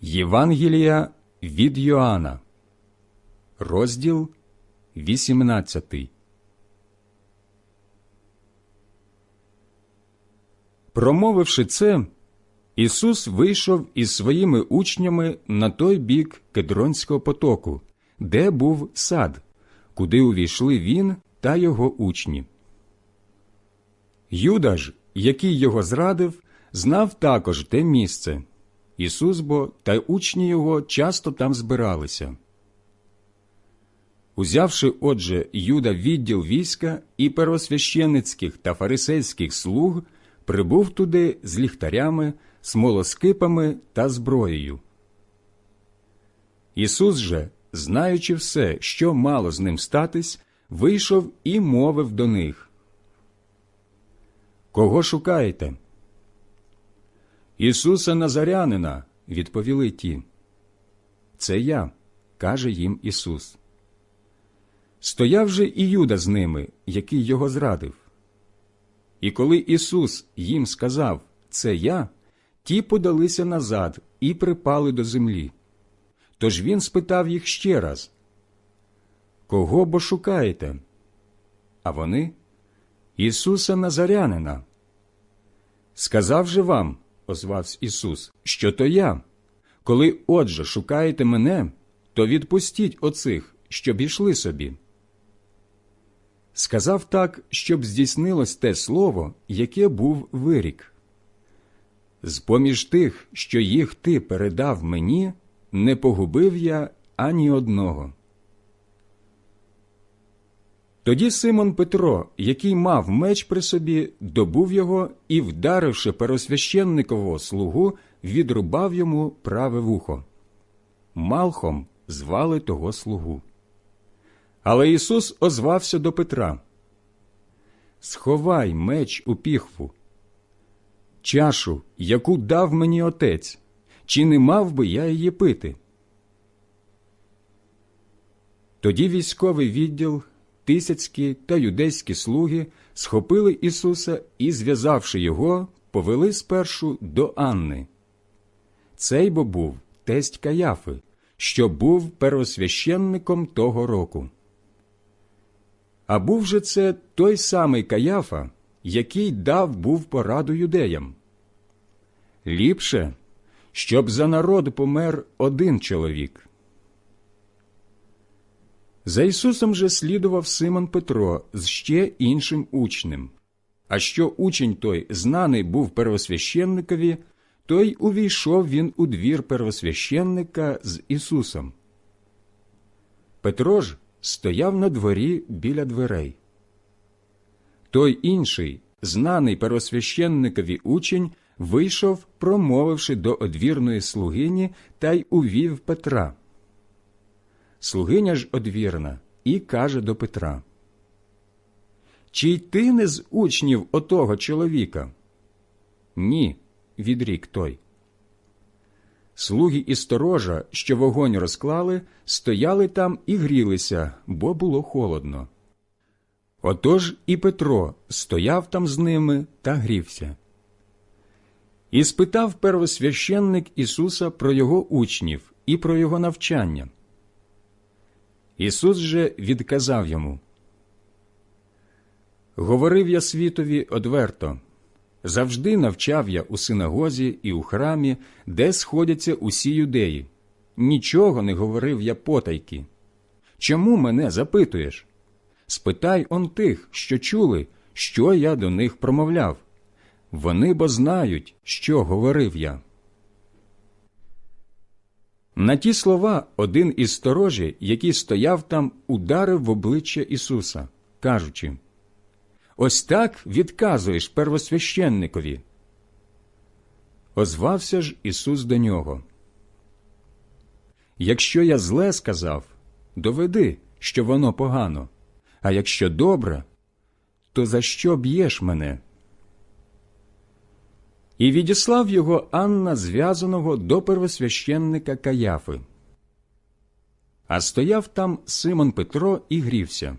Євангелія від Йоанна, розділ 18. Промовивши це, Ісус вийшов із своїми учнями на той бік Кедронського потоку, де був сад, куди увійшли він та його учні. Юда ж, який його зрадив, знав також те місце. Ісус бо та учні його часто там збиралися. Узявши, отже, Юда відділ війська і первосвященицьких та фарисейських слуг, прибув туди з ліхтарями, смолоскипами та зброєю. Ісус же, знаючи все, що мало з ним статись, вийшов і мовив до них. Кого шукаєте? Ісуса Назарянина, відповіли ті. Це я, каже їм Ісус. Стояв же і Юда з ними, який його зрадив. І коли Ісус їм сказав Це я, ті подалися назад і припали до землі. Тож він спитав їх ще раз Кого бо шукаєте? А вони Ісуса Назарянина. Сказав же вам, озвався Ісус, що то я. Коли отже шукаєте мене, то відпустіть оцих, щоб ішли собі. Сказав так, щоб здійснилось те слово, яке був вирік. З поміж тих, що їх ти передав мені, не погубив я ані одного. Тоді Симон Петро, який мав меч при собі, добув його і, вдаривши перосвященникового слугу, відрубав йому праве вухо. Малхом звали того слугу. Але Ісус озвався до Петра Сховай меч у піхву. Чашу, яку дав мені отець, чи не мав би я її пити? Тоді військовий відділ тисяцькі та юдейські слуги схопили Ісуса і, зв'язавши його, повели спершу до Анни. Цей бо був тесть Каяфи, що був первосвященником того року. А був же це той самий Каяфа, який дав був пораду юдеям. Ліпше, щоб за народ помер один чоловік. За Ісусом же слідував Симон Петро з ще іншим учнем. А що учень той знаний був первосвященникові, то й увійшов він у двір первосвященника з Ісусом. Петро ж стояв на дворі біля дверей. Той інший, знаний первосвященникові учень, вийшов, промовивши до одвірної слугині, та й увів Петра. Слугиня ж одвірна і каже до Петра Чи й ти не з учнів отого чоловіка? Ні, відрік той. Слуги і сторожа, що вогонь розклали, стояли там і грілися, бо було холодно. Отож і Петро стояв там з ними та грівся. І спитав первосвященник Ісуса про його учнів і про його навчання. Ісус же відказав йому Говорив я світові одверто, завжди навчав я у синагозі і у храмі, де сходяться усі юдеї. Нічого не говорив я потайки. Чому мене запитуєш? Спитай он тих, що чули, що я до них промовляв. Вони бо знають, що говорив я. На ті слова один із сторожі, який стояв там, ударив в обличчя Ісуса, кажучи Ось так відказуєш первосвященникові. Озвався ж Ісус до нього. Якщо я зле сказав, доведи, що воно погано, а якщо добре, то за що б'єш мене? І відіслав його Анна зв'язаного до первосвященника Каяфи. А стояв там Симон Петро і грівся.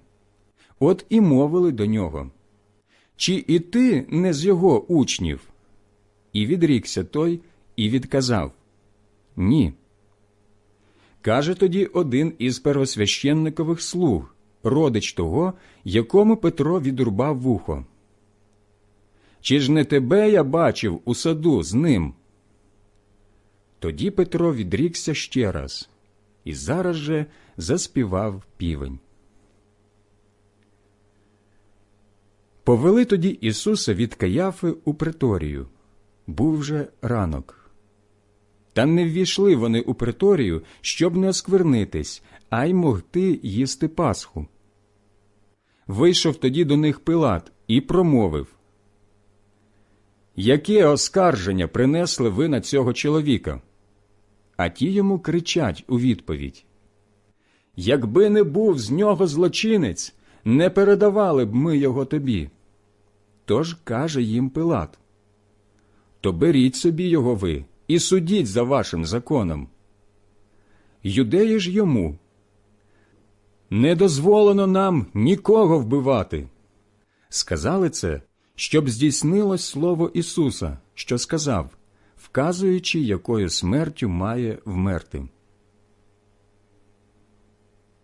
От і мовили до нього Чи і ти не з його учнів? І відрікся той і відказав Ні. Каже тоді один із первосвященникових слуг, родич того, якому Петро відрубав вухо. Чи ж не тебе я бачив у саду з ним? Тоді Петро відрікся ще раз і зараз же заспівав півень. Повели тоді Ісуса від Каяфи у приторію. Був вже ранок. Та не ввійшли вони у приторію, щоб не осквернитись, а й могти їсти Пасху. Вийшов тоді до них Пилат і промовив Яке оскарження принесли ви на цього чоловіка? А ті йому кричать у відповідь Якби не був з нього злочинець, не передавали б ми його тобі. Тож каже їм Пилат То беріть собі його ви і судіть за вашим законом. Юдеї ж йому не дозволено нам нікого вбивати. Сказали це, щоб здійснилось слово Ісуса, що сказав, вказуючи, якою смертю має вмерти.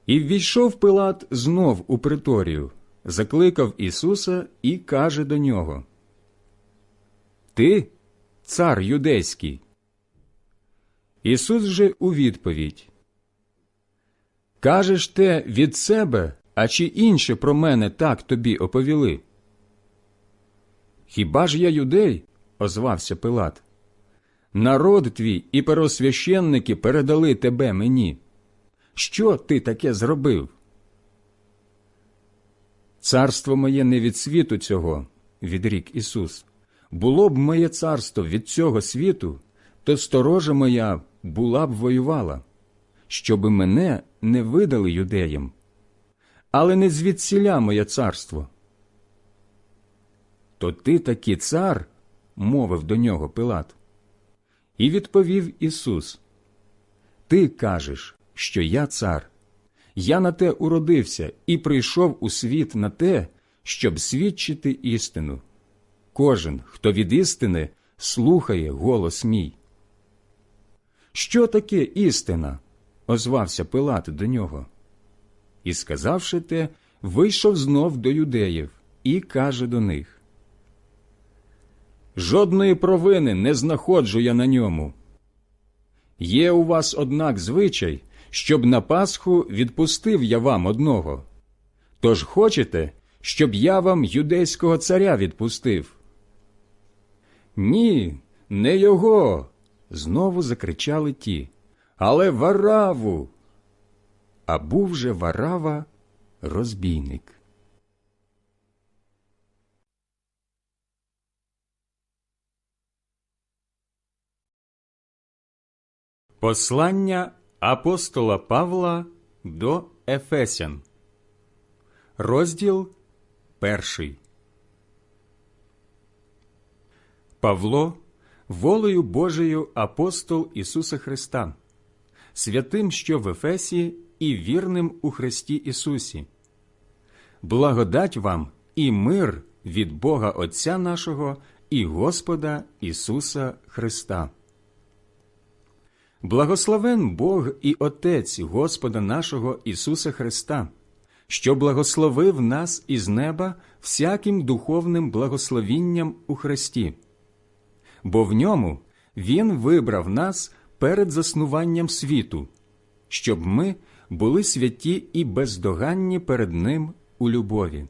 І ввійшов Пилат знов у приторію, закликав Ісуса і каже до нього Ти, цар юдейський. Ісус же у відповідь Кажеш те від себе, а чи інше про мене так тобі оповіли? Хіба ж я юдей? озвався Пилат. Народ твій і первосвященники передали тебе мені. Що ти таке зробив? Царство моє не від світу цього, відрік Ісус. Було б моє царство від цього світу, то сторожа моя була б воювала, щоби мене не видали юдеям. Але не звідсіля моє царство. То ти таки цар, мовив до нього Пилат. І відповів Ісус: Ти кажеш, що я цар. Я на те уродився і прийшов у світ на те, щоб свідчити істину. Кожен, хто від істини, слухає голос мій. Що таке істина? озвався Пилат до нього. І, сказавши те, вийшов знов до юдеїв і каже до них Жодної провини не знаходжу я на ньому. Є у вас, однак, звичай, щоб на Пасху відпустив я вам одного. Тож хочете, щоб я вам юдейського царя відпустив? Ні, не його. знову закричали ті. Але вараву. А був же варава розбійник. Послання апостола Павла до Ефесян, розділ перший. Павло, волею Божою апостол Ісуса Христа, святим, що в Ефесі, і вірним у Христі Ісусі. Благодать вам і мир від Бога Отця нашого і Господа Ісуса Христа. Благословен Бог і Отець Господа нашого Ісуса Христа, що благословив нас із неба всяким духовним благословінням у Христі, бо в ньому Він вибрав нас перед заснуванням світу, щоб ми були святі і бездоганні перед Ним у любові.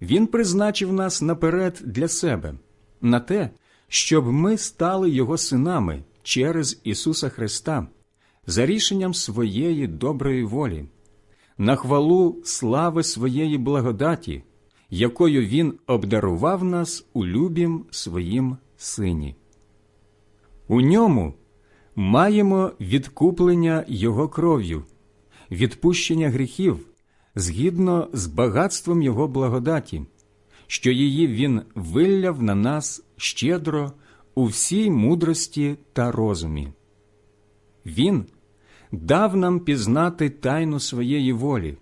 Він призначив нас наперед для себе, на те, щоб ми стали Його синами через Ісуса Христа за рішенням своєї доброї волі, на хвалу слави своєї благодаті, якою Він обдарував нас у любім своїм Сині. У ньому маємо відкуплення Його кров'ю, відпущення гріхів згідно з багатством Його благодаті, що її Він вилляв на нас щедро у всій мудрості та розумі. Він дав нам пізнати тайну своєї волі,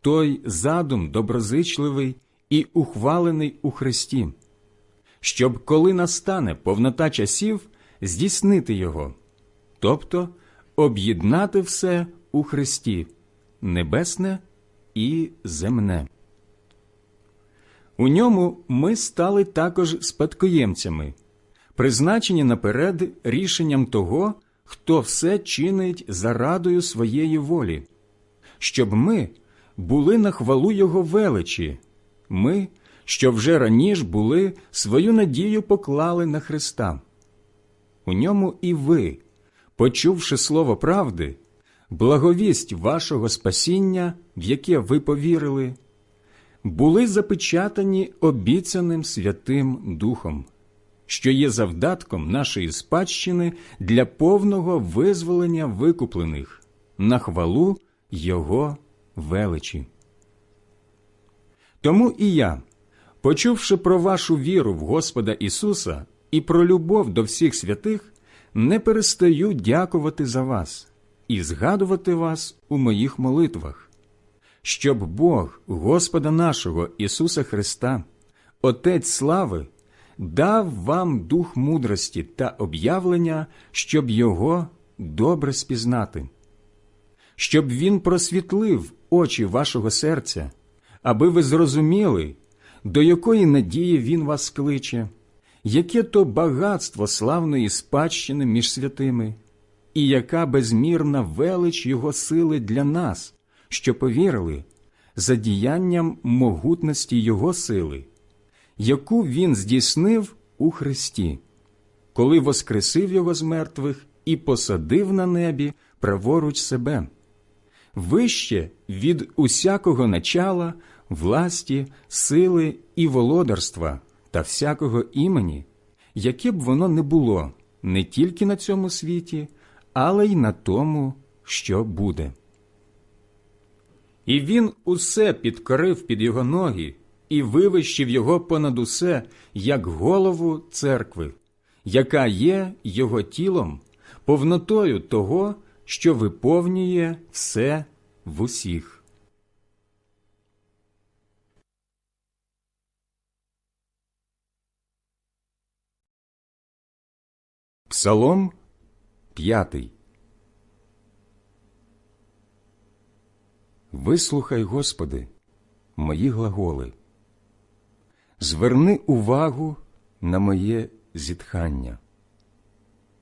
той задум доброзичливий і ухвалений у Христі, щоб, коли настане повнота часів, здійснити його, тобто об'єднати все у Христі, небесне і земне. У ньому ми стали також спадкоємцями, призначені наперед рішенням того, хто все чинить за радою своєї волі, щоб ми були на хвалу Його величі, ми, що вже раніше були, свою надію поклали на Христа. У ньому і ви, почувши слово правди, благовість вашого спасіння, в яке ви повірили, були запечатані обіцяним Святим Духом, що є завдатком нашої спадщини для повного визволення викуплених на хвалу Його величі. Тому і я, почувши про вашу віру в Господа Ісуса і про любов до всіх святих, не перестаю дякувати за вас і згадувати вас у моїх молитвах, щоб Бог Господа нашого Ісуса Христа, Отець слави, дав вам дух мудрості та об'явлення, щоб Його добре спізнати, щоб Він просвітлив очі вашого серця, аби ви зрозуміли, до якої надії Він вас кличе, яке то багатство славної спадщини між святими, і яка безмірна велич Його сили для нас, що повірили, за діянням могутності Його сили, яку Він здійснив у Христі, коли воскресив Його з мертвих і посадив на небі праворуч себе, вище від усякого начала, власті, сили і володарства та всякого імені, яке б воно не було не тільки на цьому світі, але й на тому, що буде. І він усе підкорив під його ноги і вивищив його понад усе, як голову церкви, яка є його тілом, повнотою того, що виповнює все в усіх. Псалом п'ятий Вислухай, Господи, мої глаголи, зверни увагу на моє зітхання,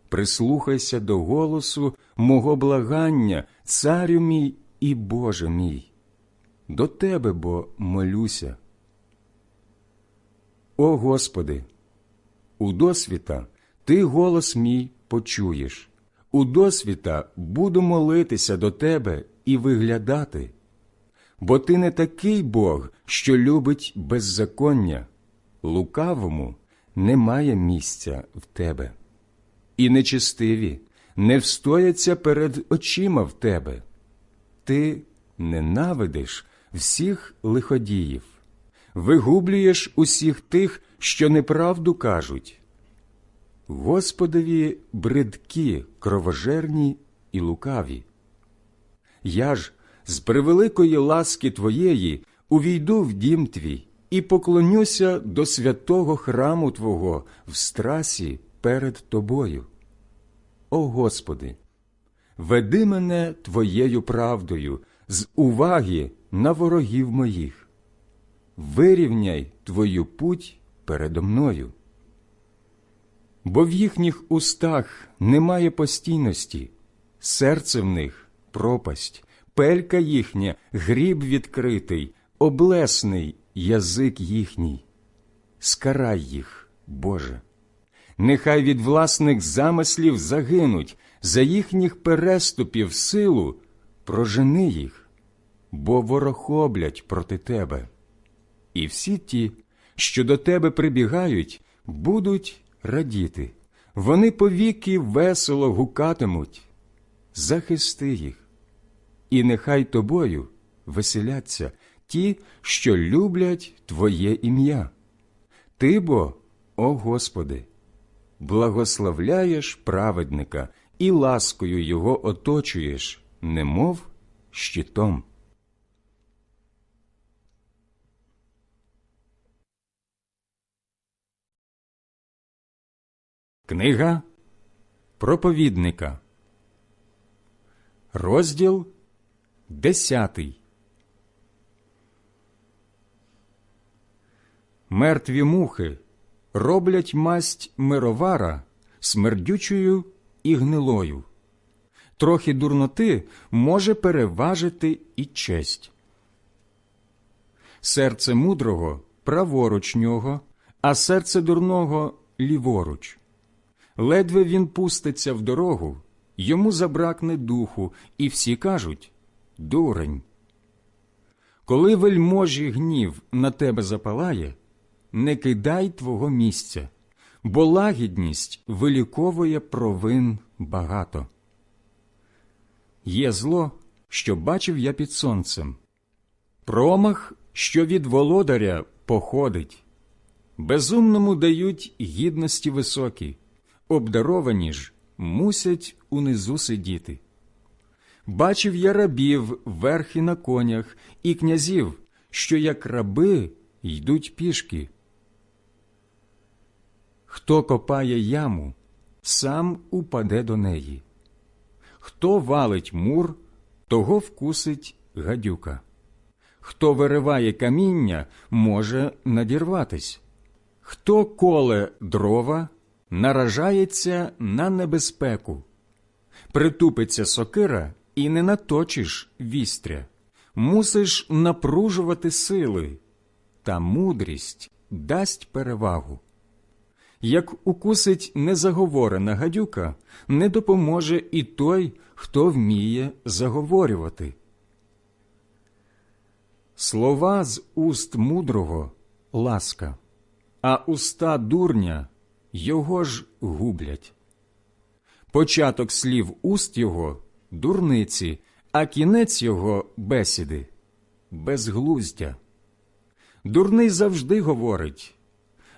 прислухайся до голосу мого благання, царю мій і Боже мій, до Тебе бо молюся. О Господи, у досвіта Ти голос мій почуєш, у досвіта буду молитися до Тебе і виглядати бо ти не такий Бог, що любить беззаконня, лукавому немає місця в тебе, і нечистиві не встояться перед очима в тебе. Ти ненавидиш всіх лиходіїв, вигублюєш усіх тих, що неправду кажуть. Господові бридкі, кровожерні і лукаві. Я ж з превеликої ласки Твоєї увійду в дім твій і поклонюся до святого храму Твого в страсі перед Тобою. О Господи, веди мене Твоєю правдою з уваги на ворогів моїх, вирівняй Твою путь передо мною. Бо в їхніх устах немає постійності, серце в них пропасть, пелька їхня, гріб відкритий, облесний язик їхній. Скарай їх, Боже. Нехай від власних замислів загинуть, за їхніх переступів силу прожени їх, бо ворохоблять проти тебе. І всі ті, що до тебе прибігають, будуть радіти, вони повіки весело гукатимуть. Захисти їх, і нехай тобою веселяться ті, що люблять Твоє ім'я. Ти бо, о Господи, благословляєш праведника і ласкою його оточуєш, немов щитом. Книга проповідника Розділ десятий. Мертві мухи роблять масть мировара смердючою і гнилою. Трохи дурноти може переважити і честь. Серце мудрого праворуч нього, а серце дурного ліворуч. Ледве він пуститься в дорогу, йому забракне духу, і всі кажуть дурень. Коли вельможі гнів на тебе запалає, не кидай твого місця, бо лагідність виліковує провин багато. Є зло, що бачив я під сонцем, промах, що від володаря походить. Безумному дають гідності високі, обдаровані ж мусять унизу сидіти. Бачив я рабів верхи на конях і князів, що як раби йдуть пішки. Хто копає яму, сам упаде до неї. Хто валить мур, того вкусить гадюка. Хто вириває каміння, може надірватись. Хто коле дрова, наражається на небезпеку. Притупиться сокира і не наточиш вістря. Мусиш напружувати сили, та мудрість дасть перевагу. Як укусить незаговорена гадюка, не допоможе і той, хто вміє заговорювати. Слова з уст мудрого ласка, а уста дурня його ж гублять. Початок слів уст його дурниці, а кінець його бесіди безглуздя. Дурний завжди говорить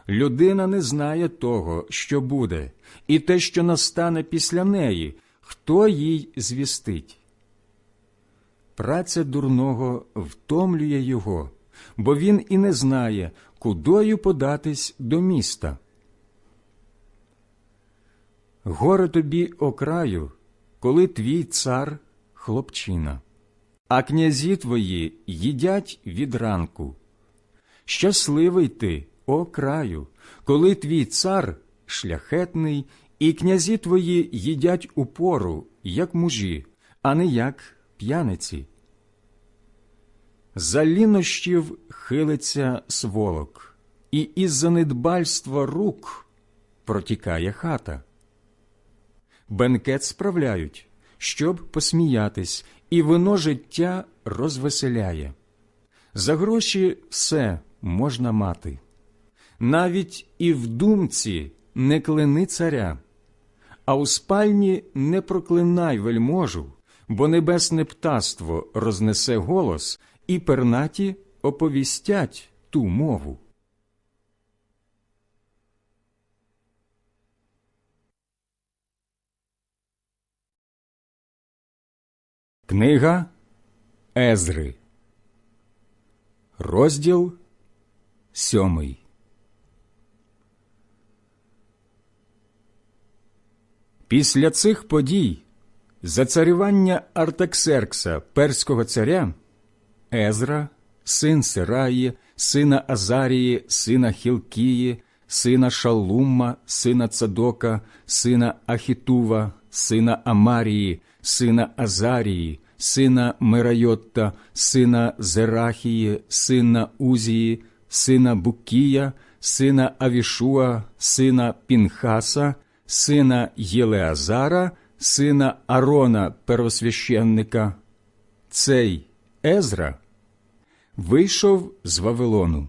людина не знає того, що буде, і те, що настане після неї, хто їй звістить. Праця дурного втомлює його, бо він і не знає, кудою податись до міста. Горе тобі окраю, коли твій цар хлопчина, а князі твої їдять від ранку. Щасливий ти, о краю, коли твій цар шляхетний, і князі твої їдять упору, як мужі, а не як п'яниці. За лінощів хилиться сволок, і із занедбальства рук протікає хата. Бенкет справляють, щоб посміятись, і вино життя розвеселяє. За гроші все можна мати. Навіть і в думці не клини царя, а у спальні не проклинай вельможу, бо небесне птаство рознесе голос, і пернаті оповістять ту мову. Книга Езри, розділ сьомий. Після цих подій за царювання Артаксеркса, перського царя, Езра, син Сираї, сина Азарії, сина Хілкії, сина Шалумма, сина Цадока, сина Ахітува, сина Амарії, сина Азарії, сина Мерайотта, сина Зерахії, сина Узії, сина Букія, сина Авішуа, сина Пінхаса, сина Єлеазара, сина Арона первосвященника. Цей Езра вийшов з Вавилону.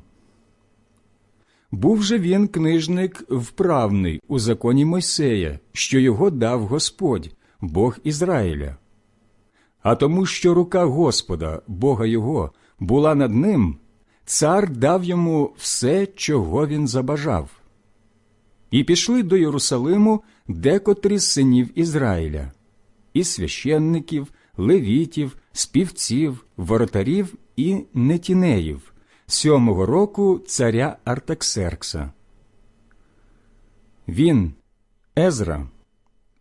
Був же він книжник вправний у законі Мойсея, що його дав Господь, Бог Ізраїля. А тому, що рука Господа, Бога його, була над ним, цар дав йому все, чого він забажав. І пішли до Єрусалиму декотрі синів Ізраїля, і священників, левітів, співців, воротарів і нетінеїв, сьомого року царя Артаксеркса. Він, Езра,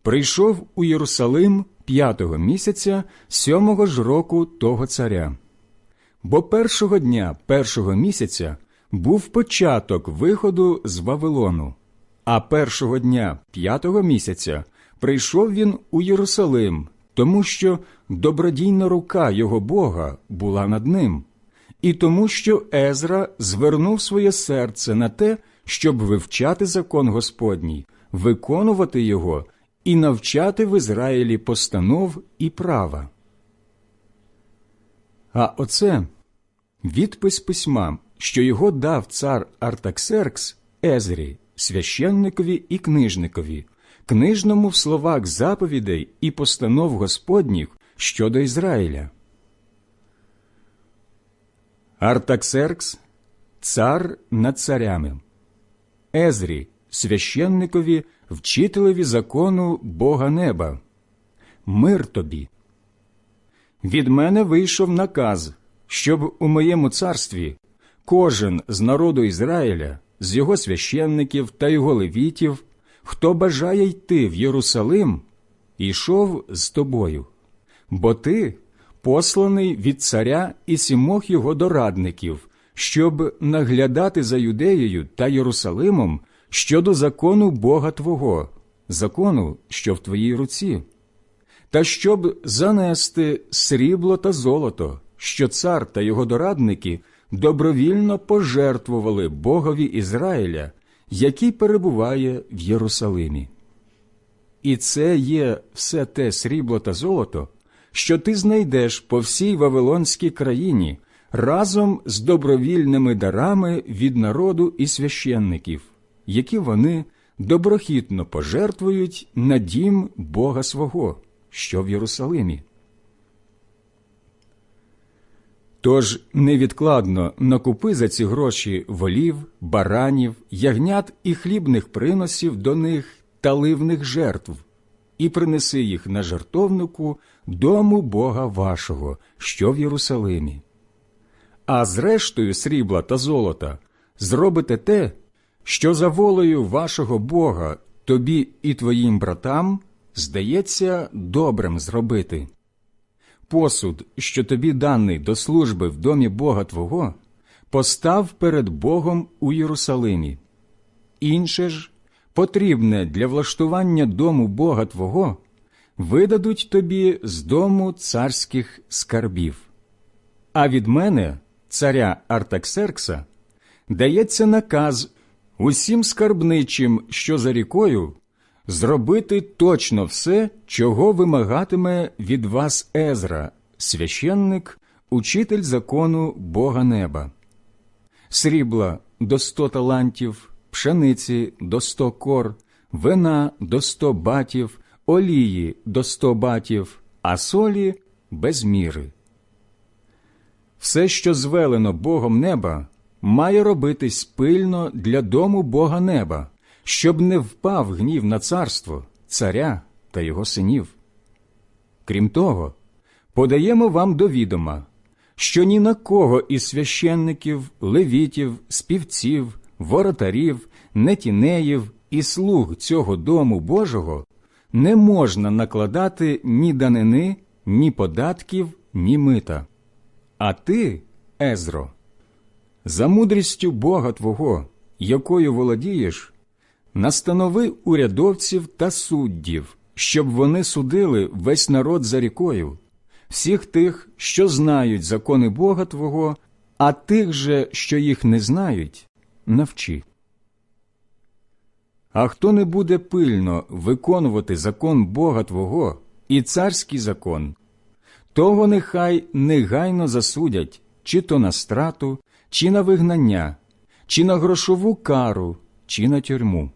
прийшов у Єрусалим п'ятого місяця сьомого ж року того царя. Бо першого дня першого місяця був початок виходу з Вавилону, а першого дня п'ятого місяця прийшов він у Єрусалим, тому що добродійна рука його Бога була над ним, і тому, що Езра звернув своє серце на те, щоб вивчати закон Господній, виконувати його і навчати в Ізраїлі постанов і права. А оце відпис письма, що його дав цар Артаксеркс Езрі, священникові і книжникові, книжному в словах заповідей і постанов Господніх щодо Ізраїля. Артаксеркс цар над царями. Езрі, священникові, вчителеві закону Бога Неба. Мир тобі. Від мене вийшов наказ, щоб у моєму царстві кожен з народу Ізраїля, з його священників та його левітів, хто бажає йти в Єрусалим, йшов з тобою, бо ти посланий від царя і сімох його дорадників, щоб наглядати за Юдеєю та Єрусалимом щодо закону Бога Твого, закону, що в твоїй руці, та щоб занести срібло та золото, що цар та його дорадники добровільно пожертвували Богові Ізраїля, який перебуває в Єрусалимі. І це є все те срібло та золото, що ти знайдеш по всій Вавилонській країні разом з добровільними дарами від народу і священників, які вони доброхітно пожертвують на дім Бога свого, що в Єрусалимі. Тож невідкладно накупи за ці гроші волів, баранів, ягнят і хлібних приносів до них та ливних жертв, і принеси їх на жертовнику дому Бога вашого, що в Єрусалимі. А з рештою срібла та золота зробите те, що за волею вашого Бога тобі і твоїм братам здається добрим зробити. Посуд, що тобі даний до служби в домі Бога Твого, постав перед Богом у Єрусалимі. Інше ж, потрібне для влаштування дому Бога Твого, видадуть тобі з дому царських скарбів. А від мене, царя Артаксеркса, дається наказ усім скарбничим, що за рікою, зробити точно все, чого вимагатиме від вас Езра, священник, учитель закону Бога Неба. Срібла до сто талантів, пшениці до сто кор, вина до сто батів, олії до сто батів, а солі без міри. Все, що звелено Богом неба, має робитись пильно для дому Бога неба, щоб не впав гнів на царство, царя та його синів. Крім того, подаємо вам до відома, що ні на кого із священників, левітів, співців, воротарів, нетінеїв і слуг цього дому Божого не можна накладати ні данини, ні податків, ні мита. А ти, Езро, за мудрістю Бога Твого, якою володієш, настанови урядовців та суддів, щоб вони судили весь народ за рікою, всіх тих, що знають закони Бога Твого, а тих же, що їх не знають, навчи. А хто не буде пильно виконувати закон Бога Твого і царський закон, того нехай негайно засудять чи то на страту, чи на вигнання, чи на грошову кару, чи на тюрму.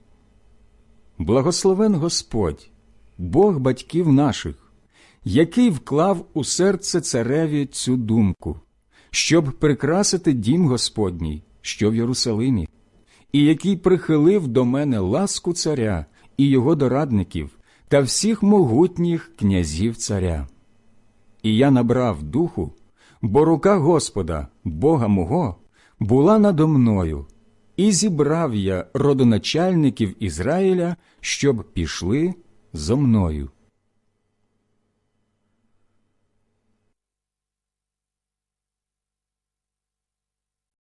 Благословен Господь, Бог батьків наших, який вклав у серце цареві цю думку, щоб прикрасити дім Господній, що в Єрусалимі, і який прихилив до мене ласку царя і його дорадників та всіх могутніх князів царя. І я набрав духу, бо рука Господа, Бога мого, була надо мною, і зібрав я родоначальників Ізраїля, щоб пішли зо мною.